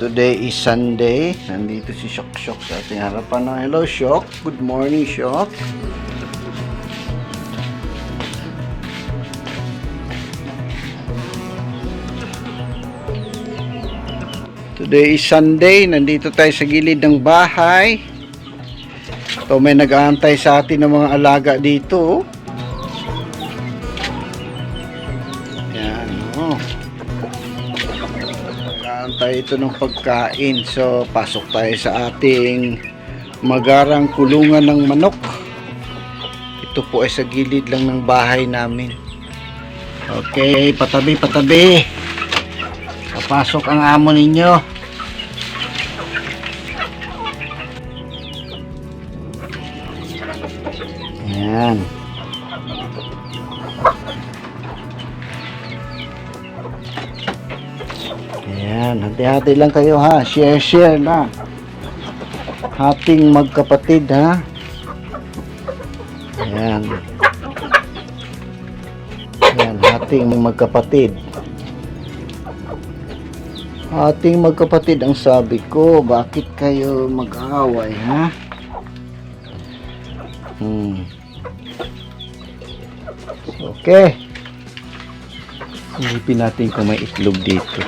Today is Sunday. Nandito si Shok Shok sa ating harapan. No? Hello, Shok. Good morning, Shok. Today is Sunday. Nandito tayo sa gilid ng bahay. Ito may nag-aantay sa atin ng mga alaga dito. Nag-aantay ito ng pagkain. So, pasok tayo sa ating magarang kulungan ng manok. Ito po ay sa gilid lang ng bahay namin. Okay, patabi, patabi. Papasok ang amo ninyo. Ayan. Ayan, hati-hati lang kayo ha. Share-share na. Hating magkapatid ha. Ayan. Ayan, hating magkapatid. Hating magkapatid ang sabi ko. Bakit kayo mag-aaway ha? Hmm. Okay. Silipin natin kung may itlog dito.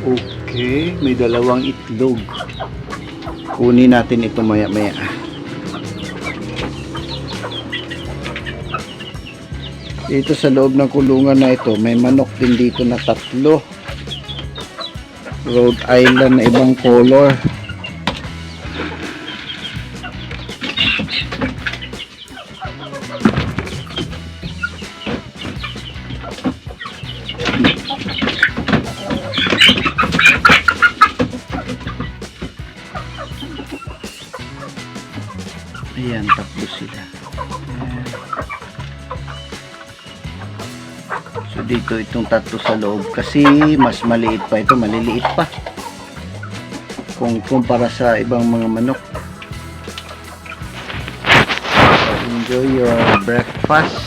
Okay, may dalawang itlog. Kunin natin ito maya-maya. Dito sa loob ng kulungan na ito, may manok din dito na tatlo. Rhode Island na ibang color. Ayan, tatlo sila. So dito itong tatlo sa loob kasi mas maliit pa ito, maliliit pa. Kung kumpara sa ibang mga manok. Enjoy your breakfast.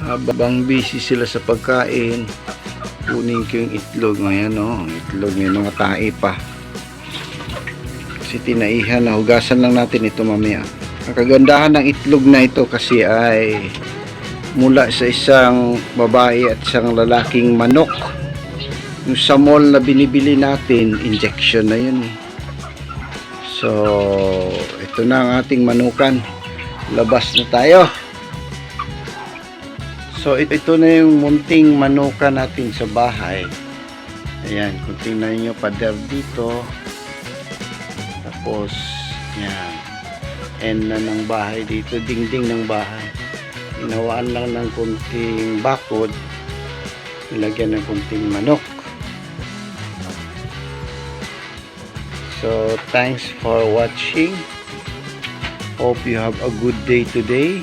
Habang busy sila sa pagkain, kunin ko yung itlog. Ayan oh, itlog may mga tae pa. Kasi tinaihan na, hugasan lang natin ito mamaya. Ang kagandahan ng itlog na ito kasi ay mula sa isang babae at isang lalaking manok. Yung sa mall na binibili natin, injection na yun eh. So, ito na ang ating manukan. Labas na tayo. So, ito, ito na yung munting manukan natin sa bahay. Ayan, kung tingnan nyo pader dito. Tapos, yan. End na ng bahay dito, dingding ng bahay. Inawaan lang ng kunting bakod. Nilagyan ng kunting manok. So, thanks for watching. Hope you have a good day today.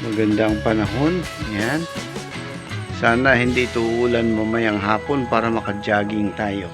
Magandang panahon. Yan. Sana hindi ito ulan mamayang hapon para makajogging tayo.